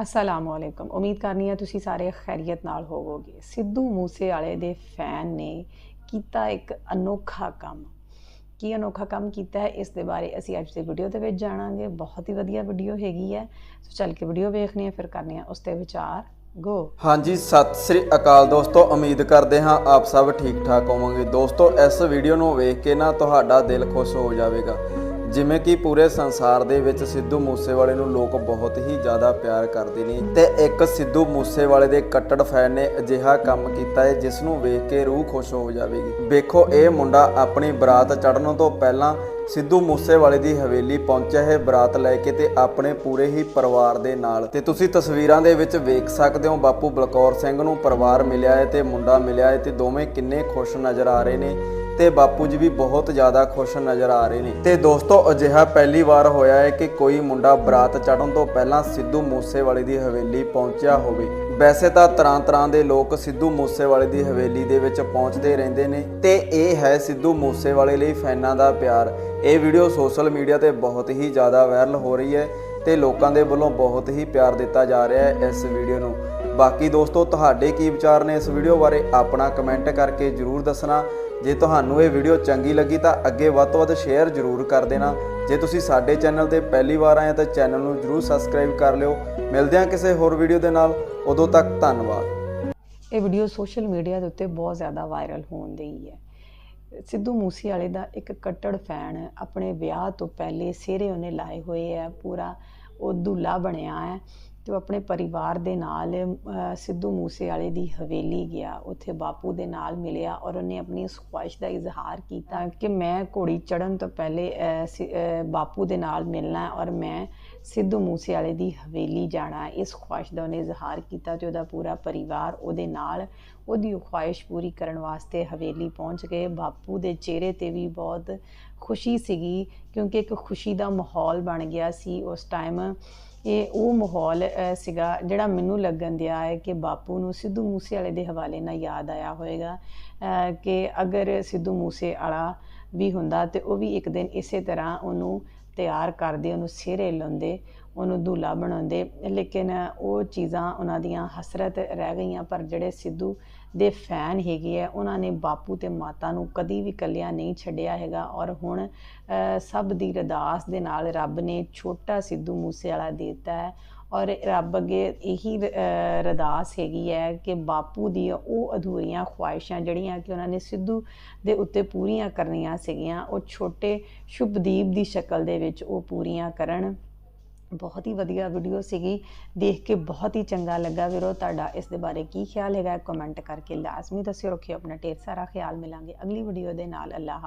ਅਸਲਾਮ ਅਲੈਕਮ ਉਮੀਦ ਕਰਨੀ ਹੈ ਤੁਸੀਂ ਸਾਰੇ ਖੈਰੀਅਤ ਨਾਲ ਹੋਵੋਗੇ। ਸਿੱਧੂ ਮੂਸੇ ਵਾਲੇ ਦੇ ਫੈਨ ਨੇ ਕੀਤਾ ਇੱਕ ਅਨੋਖਾ ਕੰਮ। ਕੀ ਅਨੋਖਾ ਕੰਮ ਕੀਤਾ ਹੈ? ਇਸ ਦੇ ਬਾਰੇ ਅਸੀਂ ਅੱਜ ਦੀ ਵੀਡੀਓ ਦੇ ਵਿੱਚ ਜਾਣਾਂਗੇ। ਬਹੁਤ ਹੀ ਵਧੀਆ ਵੀਡੀਓ ਹੈਗੀ ਹੈ। ਸੋ ਚੱਲ ਕੇ ਵੀਡੀਓ ਵੇਖਣੀ ਹੈ, ਫਿਰ ਕਰਨੀ ਹੈ ਉਸ ਤੇ ਵਿਚਾਰ। ਗੋ ਹਾਂਜੀ, ਸਤਿ ਸ੍ਰੀ ਅਕਾਲ ਦੋਸਤੋ। ਉਮੀਦ ਕਰਦੇ ਹਾਂ ਆਪ ਸਭ ਠੀਕ ਠਾਕ ਹੋਵੋਗੇ। ਦੋਸਤੋ, ਇਸ ਵੀਡੀਓ ਨੂੰ ਵੇਖ ਕੇ ਨਾ ਤੁਹਾਡਾ ਦਿਲ ਖੁਸ਼ ਹੋ ਜਾਵੇਗਾ। ਜਿਵੇਂ ਕਿ ਪੂਰੇ ਸੰਸਾਰ ਦੇ ਵਿੱਚ ਸਿੱਧੂ ਮੂਸੇਵਾਲੇ ਨੂੰ ਲੋਕ ਬਹੁਤ ਹੀ ਜ਼ਿਆਦਾ ਪਿਆਰ ਕਰਦੇ ਨੇ ਤੇ ਇੱਕ ਸਿੱਧੂ ਮੂਸੇਵਾਲੇ ਦੇ ਕੱਟੜ ਫੈਨ ਨੇ ਅਜਿਹਾ ਕੰਮ ਕੀਤਾ ਹੈ, ਜਿਸ ਨੂੰ ਵੇਖ ਕੇ ਰੂਹ ਖੁਸ਼ ਹੋ ਜਾਵੇਗੀ। ਵੇਖੋ, ਇਹ ਮੁੰਡਾ ਆਪਣੀ ਬਰਾਤ ਚੜ੍ਹਨ ਤੋਂ ਪਹਿਲਾਂ ਸਿੱਧੂ ਮੂਸੇਵਾਲੇ ਦੀ ਹਵੇਲੀ ਪਹੁੰਚਿਆ ਹੈ ਬਰਾਤ ਲੈ ਕੇ ਤੇ ਆਪਣੇ ਪੂਰੇ ਹੀ ਪਰਿਵਾਰ ਦੇ ਨਾਲ। ਤੇ ਤੁਸੀਂ ਤਸਵੀਰਾਂ ਦੇ ਵਿੱਚ ਵੇਖ ਸਕਦੇ ਹੋ ਬਾਪੂ ਬਲਕੌਰ ਸਿੰਘ ਨੂੰ ਪਰਿਵਾਰ ਮਿਲਿਆ ਹੈ ਤੇ ਮੁੰਡਾ ਮਿਲਿਆ ਹੈ ਤੇ ਦੋਵੇਂ ਕਿੰਨੇ ਖੁਸ਼ ਨਜ਼ਰ ਆ ਰਹੇ ਨੇ। ਤੇ ਬਾਪੂ ਜੀ ਵੀ ਬਹੁਤ ਜ਼ਿਆਦਾ ਖੁਸ਼ ਨਜ਼ਰ ਆ ਰਹੇ ਨੇ। ਤੇ ਦੋਸਤੋ, ਅਜਿਹਾ ਪਹਿਲੀ ਵਾਰ ਹੋਇਆ ਹੈ ਕਿ ਕੋਈ ਮੁੰਡਾ ਬਰਾਤ ਚੜ੍ਹਨ ਤੋਂ ਪਹਿਲਾਂ ਸਿੱਧੂ ਮੂਸੇਵਾਲੇ ਦੀ ਹਵੇਲੀ ਪਹੁੰਚਿਆ ਹੋਵੇ। ਵੈਸੇ ਤਾਂ ਤਰ੍ਹਾਂ ਤਰ੍ਹਾਂ ਦੇ ਲੋਕ ਸਿੱਧੂ ਮੂਸੇਵਾਲੇ ਦੀ ਹਵੇਲੀ ਦੇ ਵਿੱਚ ਪਹੁੰਚਦੇ ਰਹਿੰਦੇ ਨੇ ਤੇ ਇਹ ਹੈ ਸਿੱਧੂ ਮੂਸੇਵਾਲੇ ਲਈ ਫੈਨਾਂ ਦਾ ਪਿਆਰ। ਇਹ ਵੀਡੀਓ ਸੋਸ਼ਲ ਮੀਡੀਆ ਤੇ ਬਹੁਤ ਹੀ ਜ਼ਿਆਦਾ ਵਾਇਰਲ ਹੋ ਰਹੀ ਹੈ। ਤੇ ਲੋਕਾਂ ਦੇ ਵੱਲੋਂ ਬਹੁਤ ਹੀ ਪਿਆਰ ਦਿੱਤਾ ਜਾ ਰਿਹਾ ਹੈ ਇਸ ਵੀਡੀਓ ਨੂੰ। ਬਾਕੀ ਦੋਸਤੋ, ਤੁਹਾਡੇ ਕੀ ਵਿਚਾਰ ਨੇ ਇਸ ਵੀਡੀਓ ਬਾਰੇ ਆਪਣਾ ਕਮੈਂਟ ਕਰਕੇ ਜਰੂਰ ਦੱਸਣਾ। ਜੇ ਤੁਹਾਨੂੰ ਇਹ ਵੀਡੀਓ ਚੰਗੀ ਲੱਗੀ ਤਾਂ ਅੱਗੇ ਵੱਧ ਤੋਂ ਵੱਧ ਸ਼ੇਅਰ ਜਰੂਰ ਕਰ ਦੇਣਾ। ਜੇ ਤੁਸੀਂ ਸਾਡੇ ਚੈਨਲ ਤੇ ਪਹਿਲੀ ਵਾਰ ਆਏ ਤਾਂ ਚੈਨਲ ਨੂੰ ਜਰੂਰ ਸਬਸਕ੍ਰਾਈਬ ਕਰ ਲਿਓ। ਮਿਲਦੇ ਹਾਂ ਕਿਸੇ ਹੋਰ ਵੀਡੀਓ ਦੇ ਨਾਲ। ਉਦੋਂ ਤੱਕ ਧੰਨਵਾਦ। ਇਹ ਵੀਡੀਓ ਸੋਸ਼ਲ ਮੀਡੀਆ ਦੇ ਉੱਤੇ ਬਹੁਤ ਜ਼ਿਆਦਾ ਵਾਇਰਲ ਹੋਣ ਦੀ ਹੈ। ਸਿੱਧੂ ਮੂਸੇਵਾਲੇ ਦਾ ਇੱਕ ਕੱਟੜ ਫੈਨ ਆਪਣੇ ਵਿਆਹ ਤੋਂ ਪਹਿਲੇ ਸਿਹਰੇ ਉਹਨੇ ਲਾਏ ਹੋਏ ਹੈ ਪੂਰਾ ਉਹ ਦੁੱਲਾ ਬਣਿਆ ਹੈ। ਤੇ ਉਹ ਆਪਣੇ ਪਰਿਵਾਰ ਦੇ ਨਾਲ ਸਿੱਧੂ ਮੂਸੇਵਾਲੇ ਦੀ ਹਵੇਲੀ ਗਿਆ, ਉੱਥੇ ਬਾਪੂ ਦੇ ਨਾਲ ਮਿਲਿਆ ਔਰ ਉਹਨੇ ਆਪਣੀ ਇਸ ਖੁਆਇਸ਼ ਦਾ ਇਜ਼ਹਾਰ ਕੀਤਾ ਕਿ ਮੈਂ ਘੋੜੀ ਚੜਨ ਤੋਂ ਪਹਿਲੇ ਸਿ- ਬਾਪੂ ਦੇ ਨਾਲ ਮਿਲਣਾ ਔਰ ਮੈਂ ਸਿੱਧੂ ਮੂਸੇਵਾਲੇ ਦੀ ਹਵੇਲੀ ਜਾਣਾ। ਇਸ ਖੁਆਇਸ਼ ਦਾ ਉਹਨੇ ਇਜ਼ਹਾਰ ਕੀਤਾ ਤੇ ਉਹਦਾ ਪੂਰਾ ਪਰਿਵਾਰ ਉਹਦੇ ਨਾਲ ਉਹਦੀ ਉਹ ਖੁਆਇਸ਼ ਪੂਰੀ ਕਰਨ ਵਾਸਤੇ ਹਵੇਲੀ ਪਹੁੰਚ ਗਏ। ਬਾਪੂ ਦੇ ਚਿਹਰੇ ਤੇ ਵੀ ਬਹੁਤ ਖੁਸ਼ੀ ਸੀਗੀ ਕਿਉਂਕਿ ਇੱਕ ਖੁਸ਼ੀ ਦਾ ਮਾਹੌਲ ਬਣ ਗਿਆ ਸੀ ਉਸ ਟਾਈਮ ਇਹ ਉਹ ਮਾਹੌਲ ਸੀਗਾ ਜਿਹੜਾ ਮੈਨੂੰ ਲੱਗਣ ਦਿਆ ਹੈ ਕਿ ਬਾਪੂ ਨੂੰ ਸਿੱਧੂ ਮੂਸੇਵਾਲੇ ਦੇ ਹਵਾਲੇ ਨਾਲ ਯਾਦ ਆਇਆ ਹੋਵੇਗਾ ਕਿ ਅਗਰ ਸਿੱਧੂ ਮੂਸੇਵਾਲਾ ਵੀ ਹੁੰਦਾ ਤੇ ਉਹ ਵੀ ਇੱਕ ਦਿਨ ਇਸੇ ਤਰ੍ਹਾਂ ਉਹਨੂੰ ਤਿਆਰ ਕਰਦੇ, ਉਹਨੂੰ ਸਿਹਰੇ ਲਾਉਂਦੇ, ਉਹਨੂੰ ਦੂਲਾ ਬਣਾਉਂਦੇ। ਲੇਕਿਨ ਉਹ ਚੀਜ਼ਾਂ ਉਹਨਾਂ ਦੀਆਂ ਹਸਰਤ ਰਹਿ ਗਈਆਂ, ਪਰ ਜਿਹੜੇ ਸਿੱਧੂ ਦੇ ਫੈਨ ਹੈਗੇ ਆ, ਉਹਨਾਂ ਨੇ ਬਾਪੂ ਤੇ ਮਾਤਾ ਨੂੰ ਕਦੀ ਵੀ ਇਕੱਲਿਆਂ ਨਹੀਂ ਛੱਡਿਆ ਹੈਗਾ। ਔਰ ਹੁਣ ਸਭ ਦੀ ਅਰਦਾਸ ਦੇ ਨਾਲ ਰੱਬ ਨੇ ਛੋਟਾ ਸਿੱਧੂ ਮੂਸੇਵਾਲਾ ਦੇ ਦਿੱਤਾ ਹੈ। ਔਰ ਰੱਬ ਅੱਗੇ ਇਹੀ ਅਰਦਾਸ ਹੈਗੀ ਹੈ ਕਿ ਬਾਪੂ ਦੀ ਉਹ ਅਧੂਰੀਆਂ ਖੁਆਇਸ਼ਾਂ ਜਿਹੜੀਆਂ ਕਿ ਉਹਨਾਂ ਨੇ ਸਿੱਧੂ ਦੇ ਉੱਤੇ ਪੂਰੀਆਂ ਕਰਨੀਆਂ ਸੀਗੀਆਂ, ਉਹ ਛੋਟੇ ਸ਼ੁਭਦੀਪ ਦੀ ਸ਼ਕਲ ਦੇ ਵਿੱਚ ਉਹ ਪੂਰੀਆਂ ਕਰਨ। ਬਹੁਤ ਹੀ ਵਧੀਆ ਵੀਡੀਓ ਸੀਗੀ। ਦੇਖ ਕੇ ਬਹੁਤ ਹੀ ਚੰਗਾ ਲੱਗਾ ਵੀਰੋ। ਤੁਹਾਡਾ ਇਸ ਦੇ ਬਾਰੇ ਕੀ ਖਿਆਲ ਹੈਗਾ? ਕਮੈਂਟ ਕਰਕੇ ਲਾਜ਼ਮੀ ਦੱਸਿਓ। ਰੱਖਿਓ ਆਪਣਾ ਢੇਰ ਸਾਰਾ ਖਿਆਲ। ਮਿਲਾਂਗੇ ਅਗਲੀ ਵੀਡੀਓ ਦੇ ਨਾਲ। ਅੱਲਾਹ